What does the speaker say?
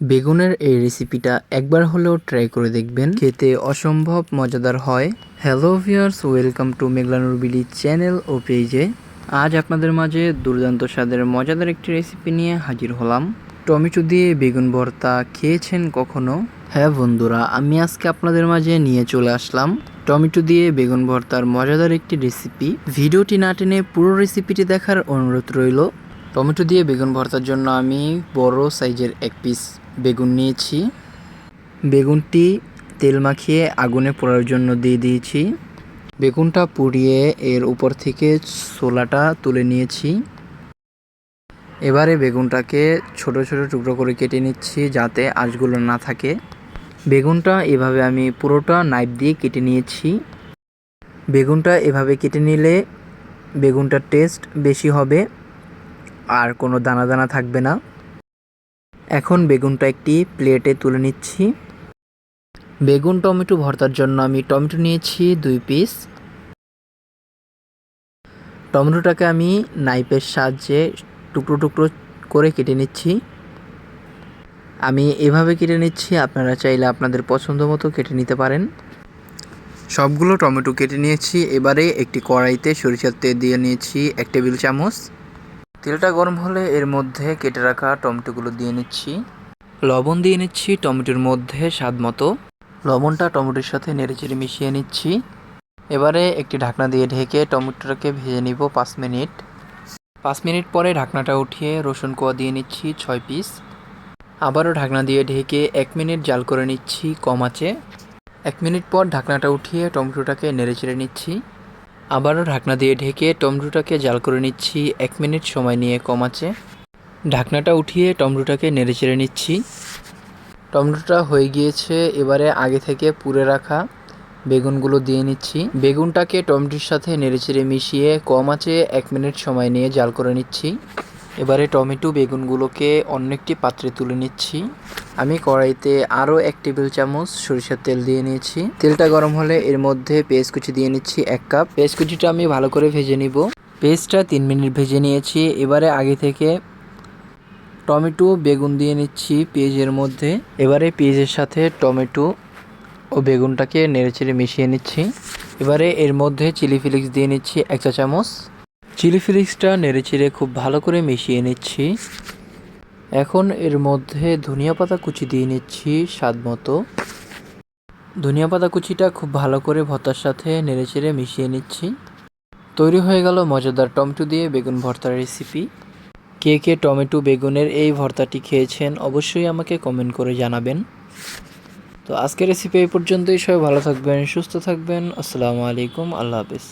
বেগুনের এই রেসিপিটা একবার হলেও ট্রাই করে দেখবেন। খেতে অসম্ভব মজাদার হয়। হ্যালো ভিউয়ার্স ওয়েলকাম টু মেঘলানুর বিলি চ্যানেল ও পেজে আজ আপনাদের মাঝে দুর্দান্ত স্বাদের মজাদার একটি রেসিপি নিয়ে হাজির হলাম। টমেটো দিয়ে বেগুন ভর্তা খেয়েছেন কখনো? হ্যাঁ বন্ধুরা, আমি আজকে আপনাদের মাঝে নিয়ে চলে আসলাম। টমেটো দিয়ে বেগুন ভর্তার মজাদার একটি রেসিপি ভিডিওটি না টেনে পুরো রেসিপিটি দেখার অনুরোধ রইল। টমেটো দিয়ে বেগুন ভর্তার জন্য আমি বড় সাইজের এক পিস বেগুন নিয়েছি। বেগুনটি তেল মাখিয়ে আগুনে পোড়ার জন্য দিয়ে দিয়েছি। বেগুনটা পুড়িয়ে এর উপর থেকে ছোলাটা তুলে নিয়েছি। এবারে বেগুনটাকে ছোট ছোট টুকরো করে কেটে নিচ্ছি যাতে আঁশগুলো না থাকে। বেগুনটা এভাবে আমি পুরোটা নাইফ দিয়ে কেটে নিয়েছি। বেগুনটা এভাবে কেটে নিলে বেগুনটার টেস্ট বেশি হবে। আর কোনো দানা দানা থাকবে না। এখন বেগুনটা একটি প্লেটে তুলে নিচ্ছি। বেগুন, টমেটো ভর্তার জন্য আমি টমেটো নিয়েছি দুই পিস। টমেটোটাকে আমি নাইফের সাহায্যে টুকরো টুকরো করে কেটে নিচ্ছি। আমি এভাবে কেটে নিচ্ছি, আপনারা চাইলে আপনাদের পছন্দ মতো কেটে নিতে পারেন। সবগুলো টমেটো কেটে নিয়েছি, এবারে একটি কড়াইতে সরিষার তেল দিয়ে নিয়েছি এক টেবিল চামচ। তেলটা গরম হলে এর মধ্যে কেটে রাখা টমেটোগুলো দিয়ে নিচ্ছি। লবণ দিয়ে নিচ্ছি টমেটোর মধ্যে স্বাদ মতো। লবণটা টমেটোর সাথে নেড়েচেড়ে মিশিয়ে নিচ্ছি। এবারে একটি ঢাকনা দিয়ে ঢেকে টমেটোটাকে ভেজে নিব পাঁচ মিনিট। পাঁচ মিনিট পরে ঢাকনাটা উঠিয়ে রসুন কোয়া দিয়ে নিচ্ছি ছয় পিস। আবারও ঢাকনা দিয়ে ঢেকে এক মিনিট জাল করে নিচ্ছি কম আঁচে। এক মিনিট পর ঢাকনাটা উঠিয়ে টমেটোটাকে নেড়েচেড়ে নিচ্ছি। আবারও ঢাকনা দিয়ে ঢেকে টমেটোটাকে জাল করে নিচ্ছি। এক মিনিট সময় নিয়ে কম আছে। ঢাকনাটা উঠিয়ে টমেটোটাকে নেড়েচেড়ে নিচ্ছি। টমেটোটা হয়ে গিয়েছে, এবারে আগে থেকে পুড়ে রাখা বেগুনগুলো দিয়ে নিচ্ছি। বেগুনটাকে টমেটোর সাথে নেড়েচেড়ে মিশিয়ে কম আছে এক মিনিট সময় নিয়ে জাল করে নিচ্ছি। এবারে টমেটো বেগুনগুলোকে অন্য একটি পাত্রে তুলে নিচ্ছি। আমি কড়াইতে আরও এক টেবিল চামচ সরিষার তেল দিয়ে নিয়েছি। তেলটা গরম হলে এর মধ্যে পেঁয়াজ কুচি দিয়ে নিচ্ছি এক কাপ। পেঁয়াজ কুচিটা আমি ভালো করে ভেজে নিব। পেঁয়াজটা তিন মিনিট ভেজে নিয়েছি। এবারে আগে থেকে টমেটো বেগুন দিয়ে নিচ্ছি পেঁয়াজের মধ্যে। এবারে পেঁয়াজের সাথে টমেটো ও বেগুনটাকে নেড়েচেড়ে মিশিয়ে নিচ্ছি। এবারে এর মধ্যে চিলি ফ্লেক্স দিয়ে নিচ্ছি এক চা চামচ। চিলি ফ্লেক্সটা নেড়েচেড়ে খুব ভালো করে মিশিয়ে নিচ্ছি। এখন এর মধ্যে ধনিয়া পাতা কুচি দিয়ে নিচ্ছি স্বাদ মতো। ধনিয়া পাতা কুচিটা খুব ভালো করে ভর্তার সাথে নেড়েচেড়ে মিশিয়ে নিচ্ছি। তৈরি হয়ে গেল মজাদার টমেটো দিয়ে বেগুন ভর্তার রেসিপি। কে কে টমেটো বেগুনের এই ভর্তাটি খেয়েছেন অবশ্যই আমাকে কমেন্ট করে জানাবেন। তো আজকের রেসিপি এই পর্যন্তই। সবাই ভালো থাকবেন, সুস্থ থাকবেন। আসসালামু আলাইকুম, আল্লাহ হাফেজ।